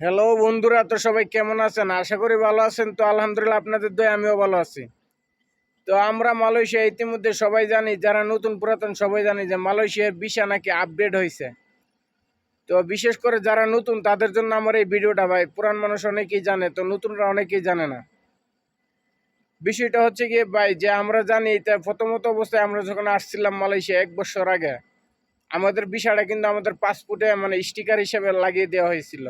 Hello বন্ধুরা, তো সবাই কেমন আছেন? আশা করি ভালো আছেন। তো আলহামদুলিল্লাহ আপনাদের দয়, আমিও ভালো আছি। তো আমরা মালয়েশিয়া ইতিমধ্যে সবাই জানি, যারা নতুন পুরাতন সবাই জানি যে মালয়েশিয়ার ভিসা নাকি আপডেট হয়েছে। তো বিশেষ করে যারা নতুন, তাদের জন্য আমার এই ভিডিওটা ভাই, পুরান মানুষ অনেকেই জানে, তো নতুনরা অনেকেই জানে না। বিষয়টা হচ্ছে গিয়ে ভাই, যে আমরা জানি, তা প্রথমত অবস্থায় আমরা যখন আসছিলাম মালয়েশিয়া এক বছর আগে, আমাদের ভিসাটা কিন্তু আমাদের পাসপোর্টে মানে স্টিকার হিসেবে লাগিয়ে দেওয়া হয়েছিল।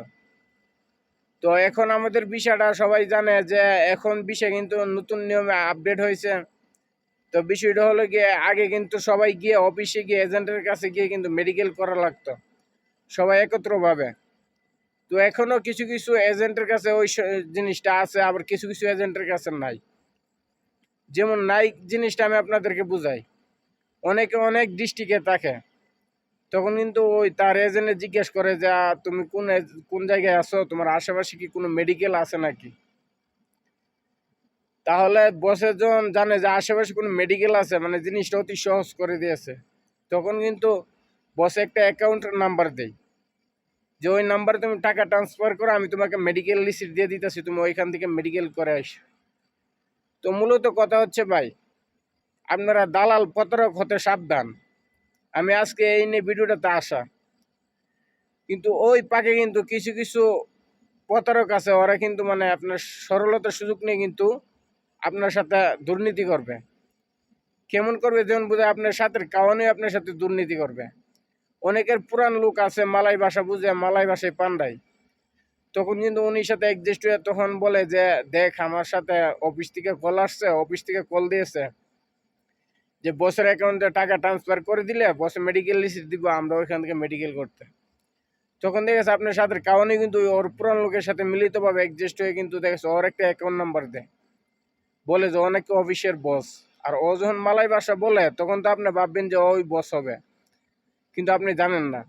তো এখন আমাদের বিষয়টা সবাই জানে যে এখন বিষয় কিন্তু নতুন নিয়মে আপডেট হয়েছে। তো বিষয়টা হলো গিয়ে আগে কিন্তু সবাই গিয়ে অফিসে গিয়ে এজেন্টের কাছে গিয়ে কিন্তু মেডিকেল করা লাগতো, সবাই একত্রভাবে। তো এখনও কিছু কিছু এজেন্টের কাছে ওই জিনিসটা আছে, আবার কিছু কিছু এজেন্টের কাছে নাই। যেমন নাই জিনিসটা আমি আপনাদেরকে বুঝাই। অনেকে অনেক ডিস্ট্রিক্টে থাকে তখন কিন্তু ওই তার এজেন্টে জিজ্ঞেস করে যে তুমি কোন কোন জায়গায় আছো? তোমার আশেপাশে কি কোনো মেডিকেল আছে নাকি? তাহলে বসে যখন জানে যে, আশেপাশে কোনো মেডিকেল আছে মানে জিনিসটা অতি সহজ করে দিয়েছে। তখন কিন্তু বসে একটা অ্যাকাউন্ট নাম্বার দেয়। যে, ওই নাম্বারে তুমি টাকা ট্রান্সফার করো, আমি তোমাকে মেডিকেল রিসিট দিয়ে দিতেছি, তুমি ওইখান থেকে মেডিকেল করে আসো। তো মূলত কথা হচ্ছে ভাই, আপনারা দালাল প্রতারক হতে সাবধান। আমি আজকে এই নিয়ে ভিডিওটাতে আসা। কিন্তু ওই পাকে কিন্তু কিছু কিছু প্রতারক আছে, ওরা কিন্তু মানে আপনার সরলতার সুযোগ নিয়ে কিন্তু আপনার সাথে দুর্নীতি করবে। কেমন করবে যেমন বুঝে আপনার সাথে কাওয়ানে আপনার সাথে দুর্নীতি করবে। অনেকের পুরান লোক আছে, মালাই ভাষা বুঝে, মালাই ভাষায় পান্ডাই। তখন কিন্তু উনির সাথে অ্যাডজাস্ট হয়ে তখন বলে যে, দেখ, আমার সাথে অফিস থেকে কল আসছে, অফিস থেকে কল দিয়েছে। যে বসের অ্যাকাউন্টে টাকা ট্রান্সফার করে দিলে বসে মেডিকেল রিসিট দিব, আমরা ওইখান থেকে মেডিকেল করতে। তখন দেখেছে আপনার সাথে কারণে কিন্তু ওই ওর পুরান লোকের সাথে মিলিতভাবে অ্যাডজাস্ট হয়ে কিন্তু দেখেছে ওর একটা অ্যাকাউন্ট নাম্বার দেয়। বলে যে অনেক অফিসের বস আর ও যখন মালাই ভাষা বলে, তখন তো আপনি ভাববেন যে, ওই বস হবে। কিন্তু আপনি জানেন না।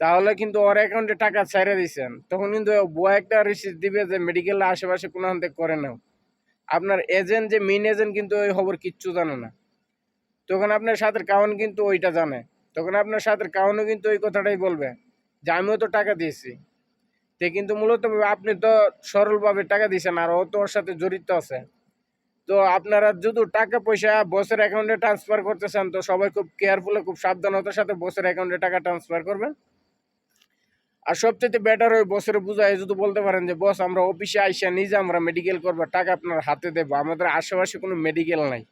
তাহলে কিন্তু ওর অ্যাকাউন্টে টাকা ছেড়ে দিয়েছেন তখন কিন্তু বুয়া একটা রিসিট দিবে যে মেডিকেল আশেপাশে কোনো হাতে করে নাও। আপনার এজেন্ট যে মেন এজেন্ট কিন্তু ওই খবর কিচ্ছু জানে না। তখন আপনার সাথে কাউন কিন্তু ওইটা জানে। তখন আপনার সাথে কাউনও কিন্তু ওই কথাটাই বলবে যে, আমিও তো টাকা দিয়েছি। তে কিন্তু মূলত আপনি তো সরলভাবে টাকা দিয়েছেন, আর ও তো ওর সাথে জড়িত আছে। তো আপনারা যদি টাকা পয়সা বসের অ্যাকাউন্টে ট্রান্সফার করতে চান, তো সবাই খুব কেয়ারফুলে খুব সাবধানতার সাথে বসের অ্যাকাউন্টে টাকা ট্রান্সফার করবেন। আর সবচেয়ে বেটার ওই বসের বুঝায় যদি বলতে পারেন যে বস আমরা অফিসে আইসা নিজে আমরা মেডিকেল করব, টাকা আপনার হাতে দেবো। আমাদের আশেপাশে কোনো মেডিকেল নাই।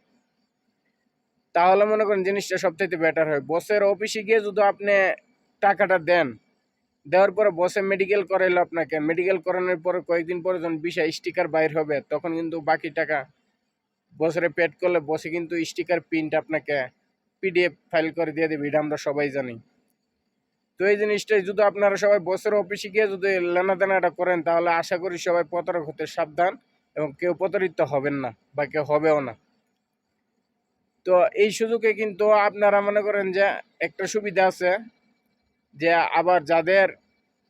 তাহলে মনে করেন জিনিসটা সবচেয়ে বেটার হয়। বসের অফিসে গিয়ে যদি আপনি টাকাটা দেন, দেওয়ার পরে বসে মেডিকেল করাইলো আপনাকে মেডিকেল করানোর পরে কয়েকদিন পরে যখন বিষয় স্টিকার বাইর হবে, তখন কিন্তু বাকি টাকা বছরে পেড করলে বসে কিন্তু স্টিকার প্রিন্ট আপনাকে পিডিএফ ফাইল করে দিয়ে দেবে, এটা আমরা সবাই জানি। তো এই জিনিসটাই যদি আপনারা সবাই বছর অফিসে গিয়ে যদি লেনাদেনাটা করেন, তাহলে আশা করি সবাই প্রতারক হতে সাবধান এবং কেউ প্রতারিত হবেন না বা কেউ হবেও না। তো এই সুযোগে কিন্তু আপনারা মনে করেন যে একটা সুবিধা আছে যে আবার যাদের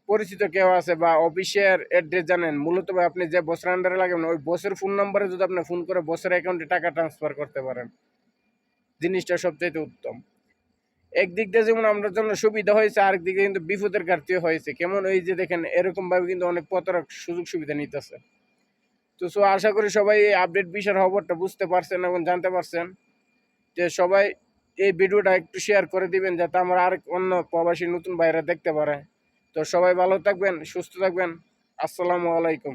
পরিচিত কেউ আছে বা অফিসের অ্যাড্রেস জানেন, মূলত আপনি যে বসের আন্ডারে লাগবেন ওই বসের ফোন নম্বরে যদি আপনি ফোন করে বসের অ্যাকাউন্টে টাকা ট্রান্সফার করতে পারেন, জিনিসটা সবচাইতে উত্তম। একদিক দিয়ে যেমন আমাদের জন্য সুবিধা হয়েছে, আরেক দিকে কিন্তু বিপদের ঘাটতিও হয়েছে। কেমন ওই যে দেখেন এরকমভাবে কিন্তু অনেক প্রতারক সুযোগ সুবিধা নিতেছে। তো সো আশা করি সবাই আপডেট বিষয়ের খবরটা বুঝতে পারছেন এবং জানতে পারছেন। যে সবাই এই ভিডিওটা একটু শেয়ার করে দিবেন, যাতে আমার আর অন্য প্রবাসী নতুন বাইরে দেখতে পারে। তো সবাই ভালো থাকবেন, সুস্থ থাকবেন। আসসালামু আলাইকুম।